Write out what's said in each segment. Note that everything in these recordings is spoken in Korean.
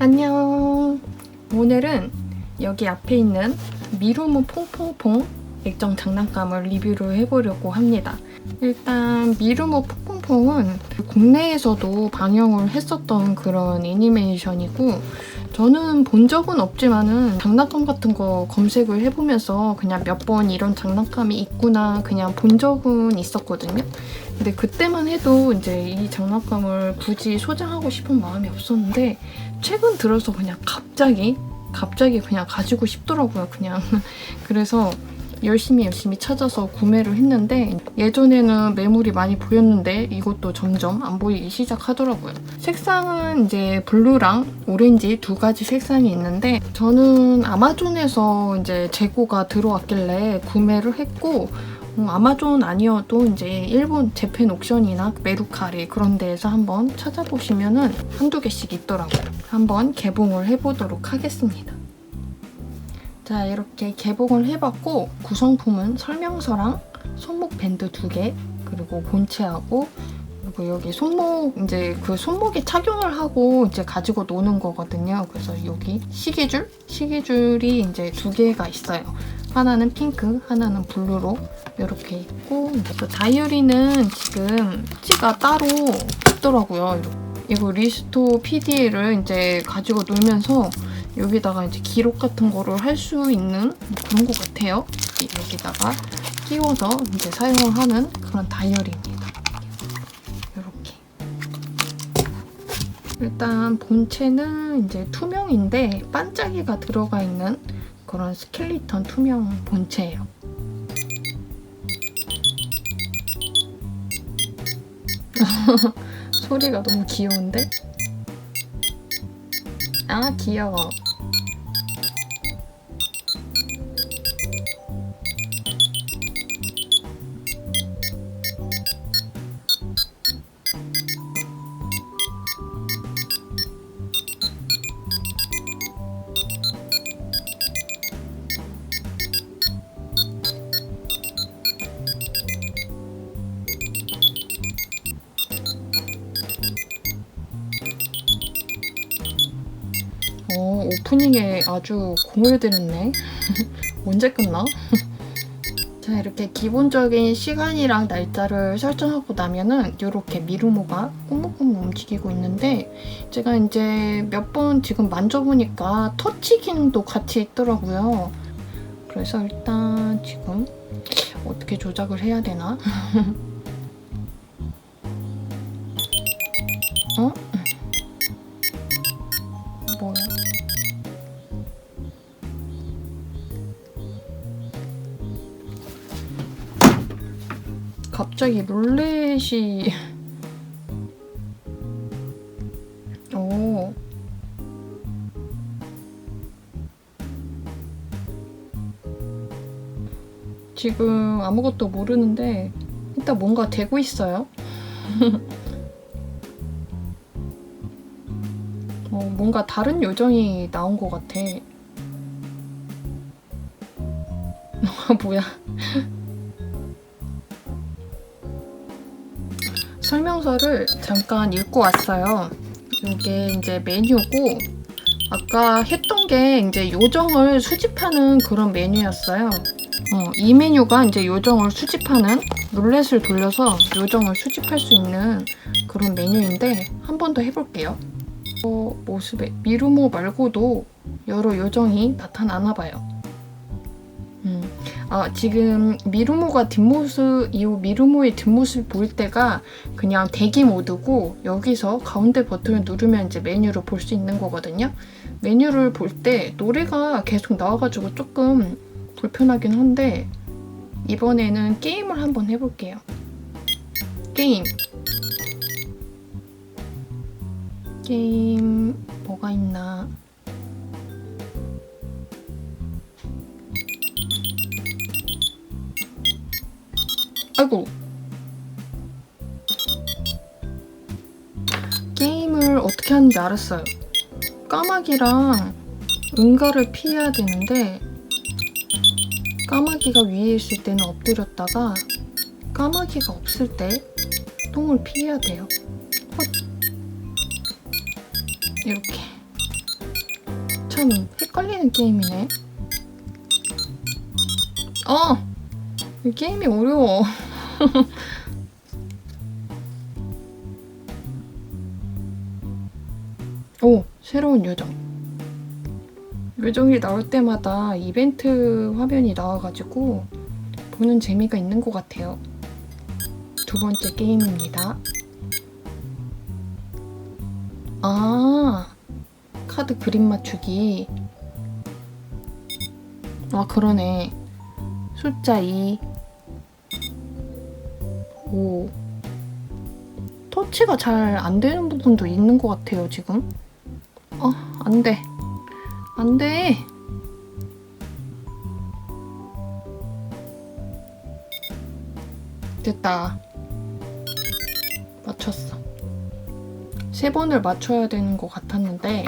안녕. 오늘은 여기 앞에 있는 미루모 퐁퐁퐁 액정 장난감을 리뷰를 해보려고 합니다. 일단 미루모 퐁퐁퐁은 국내에서도 방영을 했었던 그런 애니메이션이고 저는 본 적은 없지만은 장난감 같은 거 검색을 해보면서 그냥 몇 번 이런 장난감이 있구나 그냥 본 적은 있었거든요. 근데 그때만 해도 이제 이 장난감을 굳이 소장하고 싶은 마음이 없었는데 최근 들어서 그냥 갑자기 갑자기 그냥 가지고 싶더라고요. 그냥 그래서 열심히 열심히 찾아서 구매를 했는데 예전에는 매물이 많이 보였는데 이것도 점점 안 보이기 시작하더라고요. 색상은 이제 블루랑 오렌지 두 가지 색상이 있는데 저는 아마존에서 이제 재고가 들어왔길래 구매를 했고 음, 아마존 아니어도 이제 일본 재팬 옥션이나 메루카리 그런 데에서 한번 찾아보시면은 한두 개씩 있더라고요. 한번 개봉을 해보도록 하겠습니다. 자, 이렇게 개봉을 해봤고 구성품은 설명서랑 손목 밴드 두 개, 그리고 본체하고 그리고 여기 손목 이제 그 손목에 착용을 하고 이제 가지고 노는 거거든요. 그래서 여기 시계줄, 시계줄이 이제 두 개가 있어요. 하나는 핑크, 하나는 블루로 이렇게 있고 또 다이어리는 지금 치가 따로 있더라고요. 이거 리스토 PD를 이제 가지고 놀면서 여기다가 이제 기록 같은 거를 할 수 있는 그런 것 같아요. 여기다가 끼워서 이제 사용을 하는 그런 다이어리입니다. 이렇게. 일단 본체는 이제 투명인데 반짝이가 들어가 있는 그런 스켈리턴 투명 본체예요. 소리가 너무 귀여운데? 아 귀여워. 오프닝에 아주 공을 들였네. 언제 끝나? 자, 이렇게 기본적인 시간이랑 날짜를 설정하고 나면은 이렇게 미루모가 꾸물꾸물 움직이고 있는데 제가 이제 몇 번 지금 만져보니까 터치 기능도 같이 있더라고요. 그래서 일단 지금 어떻게 조작을 해야 되나? 어? 뭐야? 갑자기 룰렛이 오 지금 아무것도 모르는데 일단 뭔가 되고 있어요. 어, 뭔가 다른 요정이 나온 것 같아. 아, 뭐야. 설명서를 잠깐 읽고 왔어요. 이게 이제 메뉴고 아까 했던 게 이제 요정을 수집하는 그런 메뉴였어요. 어, 이 메뉴가 이제 요정을 수집하는 룰렛을 돌려서 요정을 수집할 수 있는 그런 메뉴인데 한 번 더 해볼게요. 어, 모습에 미루모 말고도 여러 요정이 나타나나 봐요. 음, 아, 지금 미루모가 뒷모습, 이 미루모의 뒷모습 보일 때가 그냥 대기 모드고 여기서 가운데 버튼을 누르면 이제 메뉴를 볼 수 있는 거거든요. 메뉴를 볼 때 노래가 계속 나와가지고 조금 불편하긴 한데 이번에는 게임을 한번 해볼게요. 게임. 게임 뭐가 있나? 아이고. 게임을 어떻게 하는지 알았어요. 까마귀랑 응가를 피해야 되는데 까마귀가 위에 있을 때는 엎드렸다가 까마귀가 없을 때 똥을 피해야 돼요. 헛. 이렇게. 참 헷갈리는 게임이네. 어! 이 게임이 어려워. 오, 새로운 요정. 요정이 나올 때마다 이벤트 화면이 나와가지고 보는 재미가 있는 것 같아요. 두 번째 게임입니다. 아, 카드 그림 맞추기. 아, 그러네. 숫자 2. 5. 터치가 잘 안 되는 부분도 있는 것 같아요, 지금. 어, 안 돼. 안 돼. 됐다. 맞췄어. 세 번을 맞춰야 되는 것 같았는데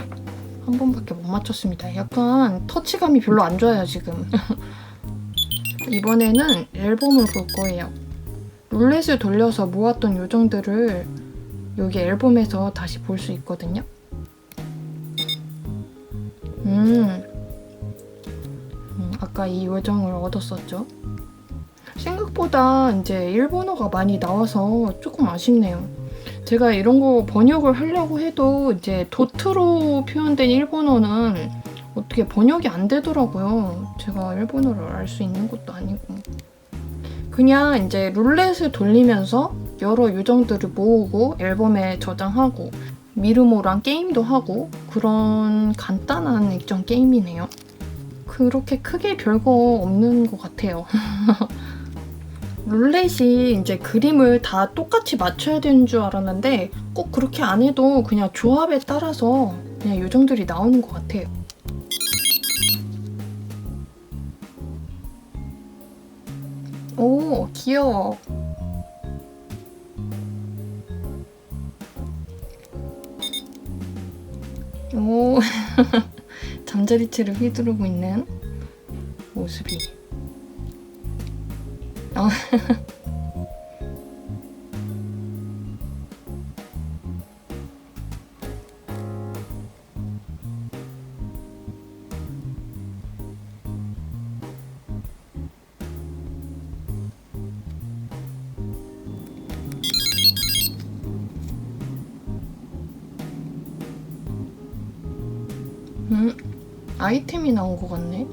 한 번밖에 못 맞췄습니다. 약간 터치감이 별로 안 좋아요 지금. 이번에는 앨범을 볼 거예요. 룰렛을 돌려서 모았던 요정들을 여기 앨범에서 다시 볼 수 있거든요. 음. 음, 아까 이 요정을 얻었었죠. 생각보다 이제 일본어가 많이 나와서 조금 아쉽네요. 제가 이런 거 번역을 하려고 해도 이제 도트로 표현된 일본어는 어떻게 번역이 안 되더라고요. 제가 일본어를 알 수 있는 것도 아니고. 그냥 이제 룰렛을 돌리면서 여러 요정들을 모으고 앨범에 저장하고 미르모랑 게임도 하고 그런 간단한 액정 게임이네요. 그렇게 크게 별거 없는 것 같아요. 룰렛이 이제 그림을 다 똑같이 맞춰야 되는 줄 알았는데 꼭 그렇게 안 해도 그냥 조합에 따라서 그냥 요정들이 나오는 것 같아요. 오, 귀여워. 오, 잠자리채를 휘두르고 있는 모습이. 어. 음, 아이템이 나온 것 같네.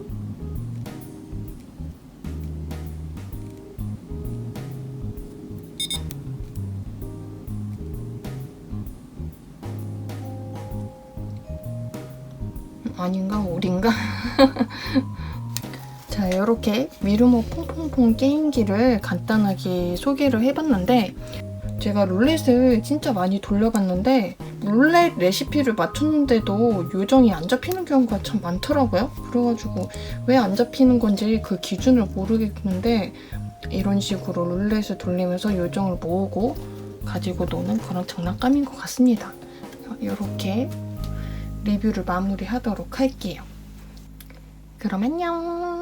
아닌가? 오린가? 자, 이렇게 미르모 퐁퐁퐁 게임기를 간단하게 소개를 해봤는데 제가 룰렛을 진짜 많이 돌려봤는데 룰렛 레시피를 맞췄는데도 요정이 안 잡히는 경우가 참 많더라고요. 그래가지고 왜 안 잡히는 건지 그 기준을 모르겠는데 이런 식으로 룰렛을 돌리면서 요정을 모으고 가지고 노는 그런 장난감인 것 같습니다. 이렇게 리뷰를 마무리하도록 할게요. 그럼 안녕!